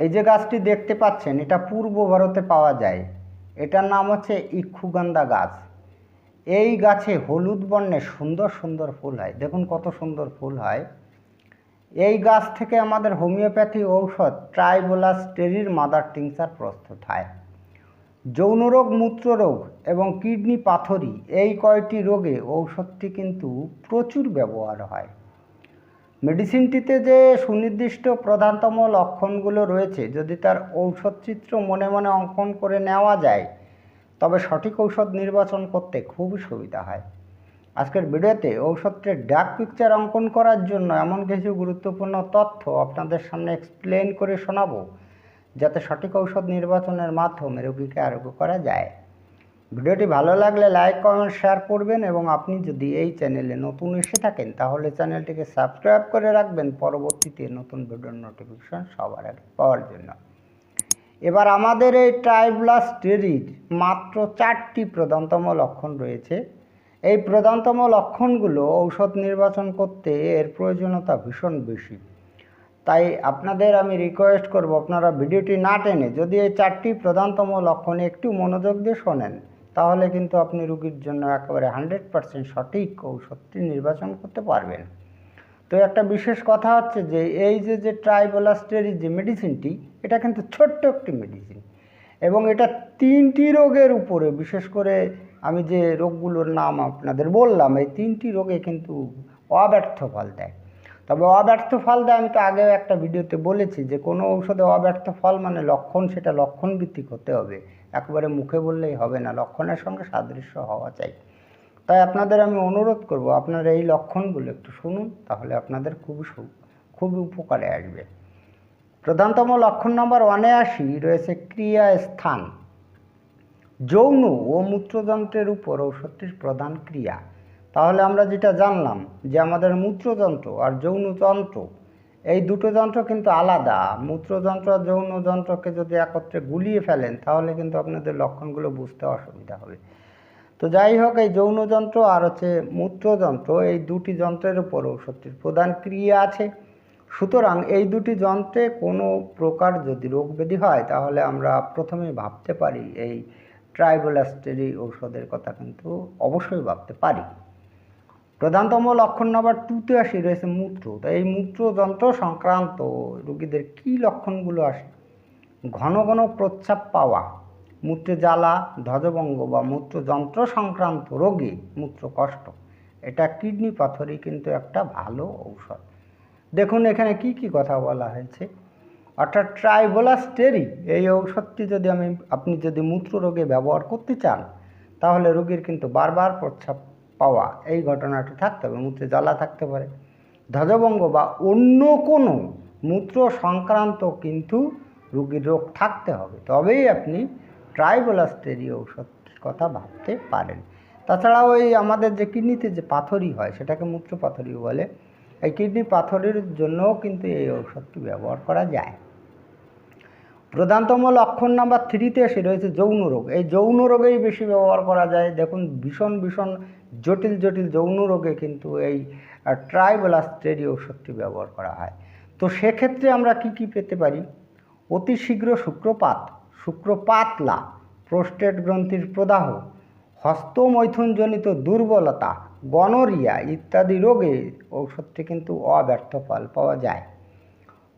এই যে গাছটি দেখতে পাচ্ছেন, এটা পূর্ব ভারতে পাওয়া যায়। এটার নাম হচ্ছে ইক্ষুগন্ধা গাছ। এই গাছে হলুদ বর্ণের সুন্দর সুন্দর ফুল হয়। দেখুন কত সুন্দর ফুল হয়। এই গাছ থেকে আমাদের হোমিওপ্যাথি ঔষধ ট্রাইবোলাস টেরির মাদার টিংচার প্রস্তুত হয়। যৌনরোগ মূত্ররোগ এবং কিডনি পাথরি এই কয়টি রোগে ঔষধটি কিন্তু প্রচুর ব্যবহার হয়। মেডিসিনটিতে যে সুনির্দিষ্ট প্রধানতম লক্ষণগুলো রয়েছে, যদি তার ঔষধ চিত্র মনে মনে অঙ্কন করে নেওয়া যায়, তবে সঠিক ঔষধ নির্বাচন করতে খুবই সুবিধা হয়। আজকের ভিডিওতে ঔষধটির ডাক পিকচার অঙ্কন করার জন্য এমন কিছু গুরুত্বপূর্ণ তথ্য আপনাদের সামনে এক্সপ্লেন করে শোনাবো, যাতে সঠিক ঔষধ নির্বাচনের মাধ্যমে রোগীকে আরোগ্য করা যায়। ভিডিওটি ভালো লাগলে লাইক, কমেন্ট, শেয়ার করবেন এবং আপনি যদি এই চ্যানেলে নতুন এসে থাকেন, তাহলে চ্যানেলটিকে সাবস্ক্রাইব করে রাখবেন। পরবর্তীতে নতুন ভিডিওর নোটিফিকেশন সবার আগে পাওয়ার জন্য। এবার আমাদের এই ট্রাইব্লাস টেরির মাত্র চারটি প্রধানতম লক্ষণ রয়েছে। এই প্রধানতম লক্ষণগুলো ঔষধ নির্বাচন করতে এর প্রয়োজনীয়তা ভীষণ বেশি। তাই আপনাদের আমি রিকোয়েস্ট করব, আপনারা ভিডিওটি না টেনে যদি এই চারটি প্রধানতম লক্ষণে একটু মনোযোগ দিয়ে শোনেন। তাহলে কিন্তু আপনি রুগীর জন্য একেবারে হান্ড্রেড পারসেন্ট সঠিক ঔষধটি নির্বাচন করতে পারবেন। তো একটা বিশেষ কথা হচ্ছে যে, এই যে যে ট্রাইবোলাস্টেরি যে মেডিসিনটি, এটা কিন্তু ছোট্ট একটি মেডিসিন এবং এটা তিনটি রোগের উপরে, বিশেষ করে আমি যে রোগগুলোর নাম আপনাদের বললাম, এই তিনটি রোগে কিন্তু অব্যর্থ ফল দেয়। তবে অব্যর্থ ফল দেয়, আমি তো আগেও একটা ভিডিওতে বলেছি যে, কোনো ঔষধে অব্যর্থ ফল মানে লক্ষণ, সেটা লক্ষণ ভিত্তিক হতে হবে। একবারে মুখে বললেই হবে না। লক্ষণের সঙ্গে সাদৃশ্য হওয়া চাই। তাই আপনাদের আমি অনুরোধ করব, আপনারা এই লক্ষণগুলো একটু শুনুন, তাহলে আপনাদের খুবই সু- খুবই উপকারে আসবে। প্রধানতম লক্ষণ নম্বর ওয়ানে আসি, রয়েছে ক্রিয়া স্থান যৌন ও মূত্রযন্ত্রের উপর ঔষধটির প্রধান ক্রিয়া। তাহলে আমরা যেটা জানলাম যে আমাদের মূত্রযন্ত্র আর যৌনযন্ত্র এই দুটো যন্ত্র কিন্তু আলাদা। মূত্রযন্ত্র আর যৌন যন্ত্রকে যদি একত্রে গুলিয়ে ফেলেন, তাহলে কিন্তু আপনাদের লক্ষণগুলো বুঝতে অসুবিধা হবে। তো যাই হোক, এই যৌনযন্ত্র আর হচ্ছে মূত্রযন্ত্র, এই দুটি যন্ত্রের উপর ঔষধটির প্রধান ক্রিয়া আছে। সুতরাং এই দুটি যন্ত্রে কোনো প্রকার যদি রোগ ব্যাধি হয়, তাহলে আমরা প্রথমেই ভাবতে পারি, এই ট্রাইবোলাস্টেরি ঔষধের কথা কিন্তু অবশ্যই ভাবতে পারি। প্রধানতম লক্ষণ নাম্বার টুতে আসি, রয়েছে মূত্র। তো এই মূত্রযন্ত্র সংক্রান্ত রোগীদের কী লক্ষণগুলো আসে? ঘন ঘন প্রস্রাব পাওয়া, মূত্রে জ্বালা, ধ্বজভঙ্গ বা মূত্রযন্ত্র সংক্রান্ত রোগী মূত্র কষ্ট। এটা কিডনি পাথরই কিন্তু একটা ভালো ঔষধ। দেখুন এখানে কি কি কথা বলা হয়েছে। অর্থাৎ ট্রাইবোলাস্টেরি এই ঔষধটি যদি আমি, আপনি যদি মূত্র রোগে ব্যবহার করতে চান, তাহলে রোগীর কিন্তু বারবার প্রস্রাব পাওয়া, এই ঘটনাটি থাকতে হবে, মূত্রে জ্বালা থাকতে পারে। ধ্বজভঙ্গ বা অন্য কোনো মূত্র সংক্রান্ত কিন্তু রোগীর রোগ থাকতে হবে। তবেই আপনি ট্রাইবোলাস্টেরি ঔষধটির কথা ভাবতে পারেন। তাছাড়াও এই আমাদের যে কিডনিতে যে পাথরি হয়, সেটাকে মূত্র পাথরি বলে, এই কিডনি পাথরের জন্যও কিন্তু এই ঔষধটি ব্যবহার করা যায়। প্রধানতম লক্ষণ নাম্বার থ্রিতে এসে রয়েছে যৌন রোগ। এই যৌন রোগেই বেশি ব্যবহার করা যায়। দেখুন, ভীষণ ভীষণ জটিল জটিল যৌন রোগে কিন্তু এই ট্রাইবোলাস্টেরি ঔষধটি ব্যবহার করা হয়। তো সেক্ষেত্রে আমরা কি কি পেতে পারি? অতি শীঘ্র শুক্রপাত, শুক্রপাতলা, প্রোস্টেট গ্রন্থির প্রদাহ, হস্তমৈথুনজনিত দুর্বলতা, গনোরিয়া ইত্যাদি রোগে ঔষধটি কিন্তু অব্যর্থ ফল পাওয়া যায়।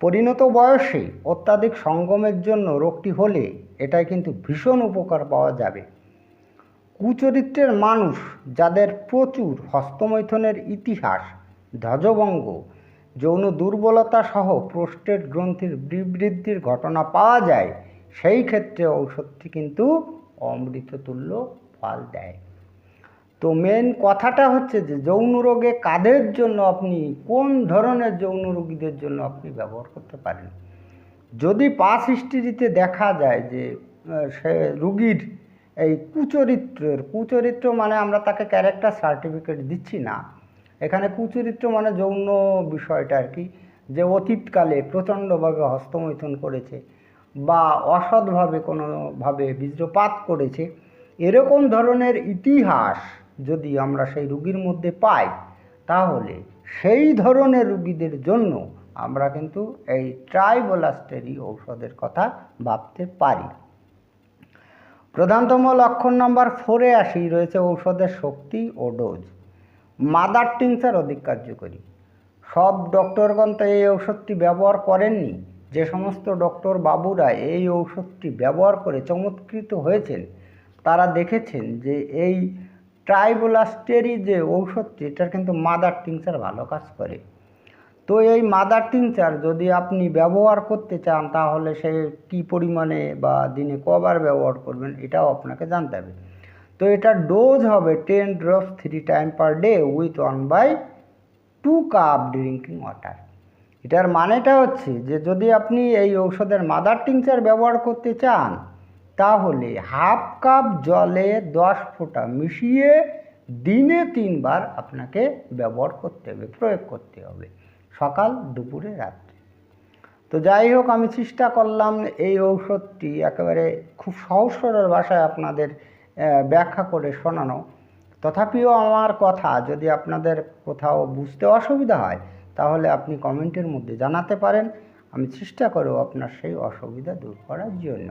পরিণত বয়সে অত্যাধিক সঙ্গমের জন্য রোগটি হলে এটাই কিন্তু ভীষণ উপকার পাওয়া যাবে। কুচরিত্রের মানুষ যাদের প্রচুর হস্তমৈথনের ইতিহাস, ধ্বজভঙ্গ, যৌন দুর্বলতা সহ প্রোস্টেট গ্রন্থির বিবৃদ্ধির ঘটনা পাওয়া যায়, সেই ক্ষেত্রে ঔষধটি কিন্তু অমৃততুল্য ফল দেয়। তো মেন কথাটা হচ্ছে যে যৌন রোগে কাদের জন্য আপনি, কোন ধরনের যৌন রোগীদের জন্য আপনি ব্যবহার করতে পারেন? যদি পাস হিস্ট্রিতে দেখা যায় যে সে রুগীর এই কুচরিত্রের, কুচরিত্র মানে আমরা তাকে ক্যারেক্টার সার্টিফিকেট দিচ্ছি না। এখানে কুচরিত্র মানে যৌন বিষয়টা আর কি, যে অতীতকালে প্রচণ্ডভাবে হস্তমৈথুন করেছে বা অসৎভাবে কোনোভাবে বীর্যপাত করেছে। এরকম ধরনের ইতিহাস যদি আমরা সেই রুগীর মধ্যে পাই, তাহলে সেই ধরনের রুগীদের জন্য আমরা কিন্তু এই ট্রাইবোলাস্টেরি ঔষধের কথা ভাবতে পারি। প্রধানতম লক্ষণ নাম্বার ফোরে আসি, রয়েছে ঔষধের শক্তি ও ডোজ। মাদার টিংচার অধিক কার্যকরী। সব ডক্টরগণ তো এই ঔষধটি ব্যবহার করেননি। যে সমস্ত ডক্টর বাবুরা এই ঔষধটি ব্যবহার করে চমৎকৃত হয়েছেন, তারা দেখেছেন যে এই ট্রাইবোলাস্টেরি যে ঔষধটি, এটার কিন্তু মাদার টিংচার ভালো কাজ করে। তো এই মাদার টিংচার যদি আপনি ব্যবহার করতে চান, তাহলে সে কী পরিমাণে বা দিনে কবার ব্যবহার করবেন, এটাও আপনাকে জানতে হবে। তো এটার ডোজ হবে ten drops three time per day with one by two cup drinking water. এটার মানেটা হচ্ছে যে যদি আপনি এই ঔষধের মাদার টিংচার ব্যবহার করতে চান তাহলে হাফ কাপ জলে দশ ফোঁটা মিশিয়ে দিনে তিনবার আপনাকে ব্যবহার করতে হবে, প্রয়োগ করতে হবে, সকাল, দুপুরে, রাত্রে। তো যাই হোক, আমি চেষ্টা করলাম এই ঔষধটি একেবারে খুব সহজ সরল ভাষায় আপনাদের ব্যাখ্যা করে শোনানো। তথাপিও আমার কথা, যদি আপনাদের কোথাও বুঝতে অসুবিধা হয়, তাহলে আপনি কমেন্টের মধ্যে জানাতে পারেন। আমি চেষ্টা করব আপনার সেই অসুবিধা দূর করার জন্য।